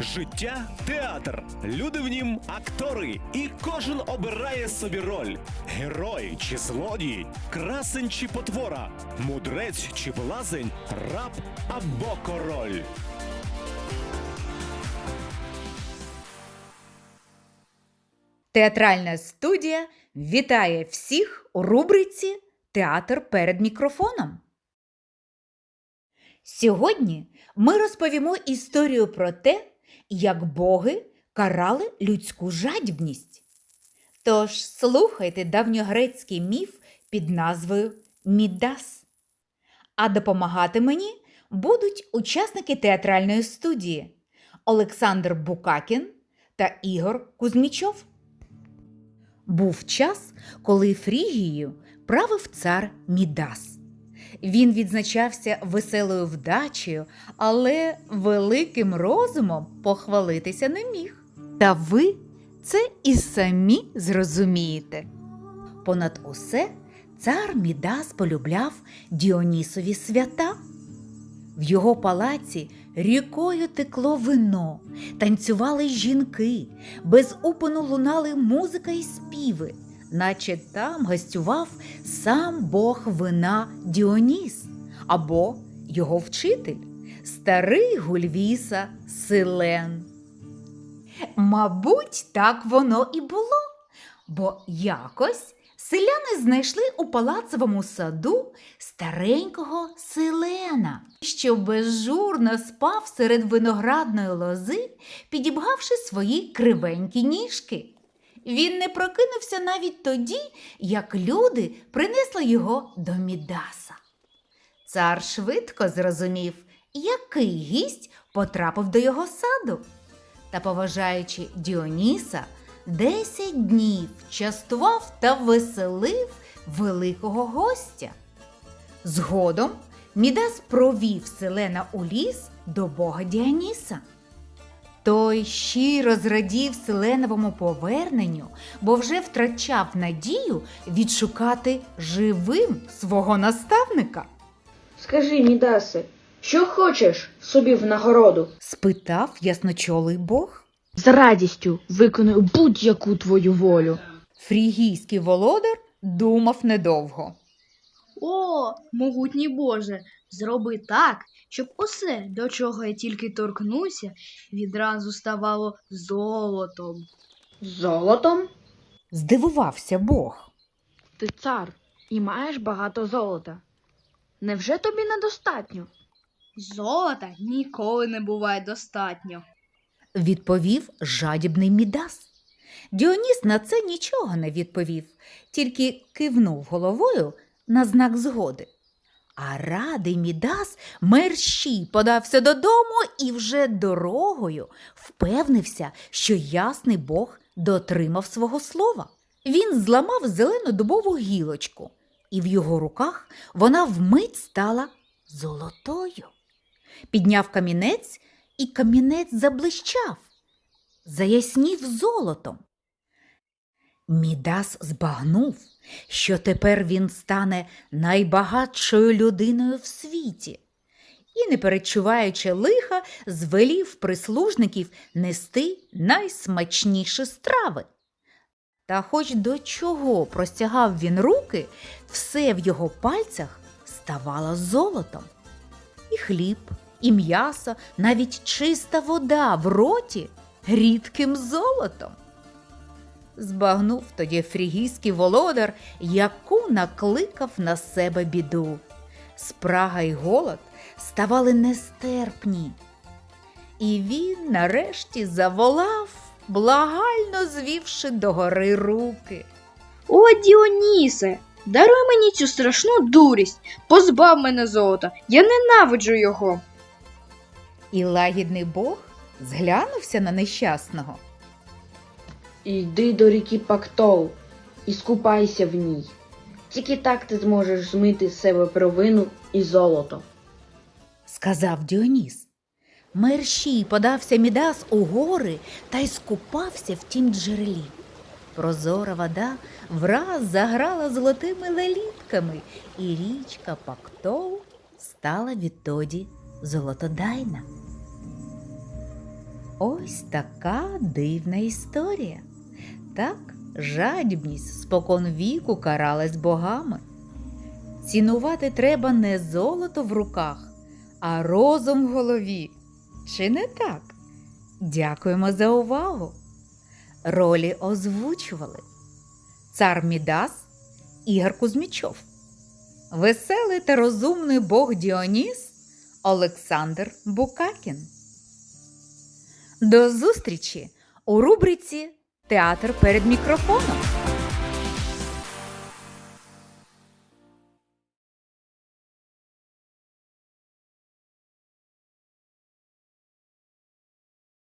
Життя театр. Люди в нім актори, і кожен обирає собі роль: герой чи злодій, красень чи потвора, мудрець чи блазень, раб або король. Театральна студія вітає всіх у рубриці Театр перед мікрофоном. Сьогодні ми розповімо історію про те, як боги карали людську жадібність. Тож слухайте давньогрецький міф під назвою Мідас. А допомагати мені будуть учасники театральної студії Олександр Букакін та Ігор Кузьмічов. Був час, коли Фрігією правив цар Мідас. Він відзначався веселою вдачею, але великим розумом похвалитися не міг. Та ви це і самі зрозумієте. Понад усе цар Мідас полюбляв Діонісові свята. В його палаці рікою текло вино, танцювали жінки, без упину лунали музика і співи, наче там гостював сам бог вина Діоніс або його вчитель, старий Гульвіса Силен. Мабуть, так воно і було, бо якось селяни знайшли у палацовому саду старенького селена, що безжурно спав серед виноградної лози, підібгавши свої кривенькі ніжки. Він не прокинувся навіть тоді, як люди принесли його до Мідаса. Цар швидко зрозумів, який гість потрапив до його саду. Та, поважаючи Діоніса, десять днів частував та веселив великого гостя. Згодом Мідас провів селена у ліс до бога Діоніса. Той щиро зрадів селеновому поверненню, бо вже втрачав надію відшукати живим свого наставника. Скажи, Мідасе, що хочеш собі в нагороду? спитав ясночолий бог. З радістю виконую будь-яку твою волю. Фрігійський володар думав недовго. О, могутній Боже, зроби так, щоб усе, до чого я тільки торкнуся, відразу ставало золотом. Золотом? Здивувався Бог. Ти цар і маєш багато золота. Невже тобі недостатньо? Золота ніколи не буває достатньо. Відповів жадібний Мідас. Діоніс на це нічого не відповів, тільки кивнув головою на знак згоди. А радий Мідас мерщій подався додому і вже дорогою впевнився, що ясний Бог дотримав свого слова. Він зламав зелену дубову гілочку, і в його руках вона вмить стала золотою. Підняв камінець, і камінець заблищав, заяснів золотом. Мідас збагнув, що тепер він стане найбагатшою людиною в світі, і, не перечуваючи лиха, звелів прислужників нести найсмачніші страви. Та хоч до чого простягав він руки, все в його пальцях ставало золотом. І хліб, і м'ясо, навіть чиста вода в роті рідким золотом. Збагнув тоді фрігійський володар, яку накликав на себе біду. Спрага й голод ставали нестерпні. І він нарешті заволав, благально звівши догори руки. О, Діонісе, даруй мені цю страшну дурість, позбав мене золота, я ненавиджу його. І лагідний бог зглянувся на нещасного. Йди до ріки Пактол і скупайся в ній. Тільки так ти зможеш змити з себе провину і золото. сказав Діоніс. Мерщій подався Мідас у гори та й скупався в тім джерелі. Прозора вода враз заграла золотими лелітками, і річка Пактол стала відтоді золотодайна. Ось така дивна історія. Так, жадібність спокон віку каралась богами. Цінувати треба не золото в руках, а розум в голові. Чи не так? Дякуємо за увагу. Ролі озвучували цар Мідас Ігор Кузьмічов, веселий та розумний бог Діоніс Олександр Букакін. До зустрічі у рубриці Театр перед мікрофоном.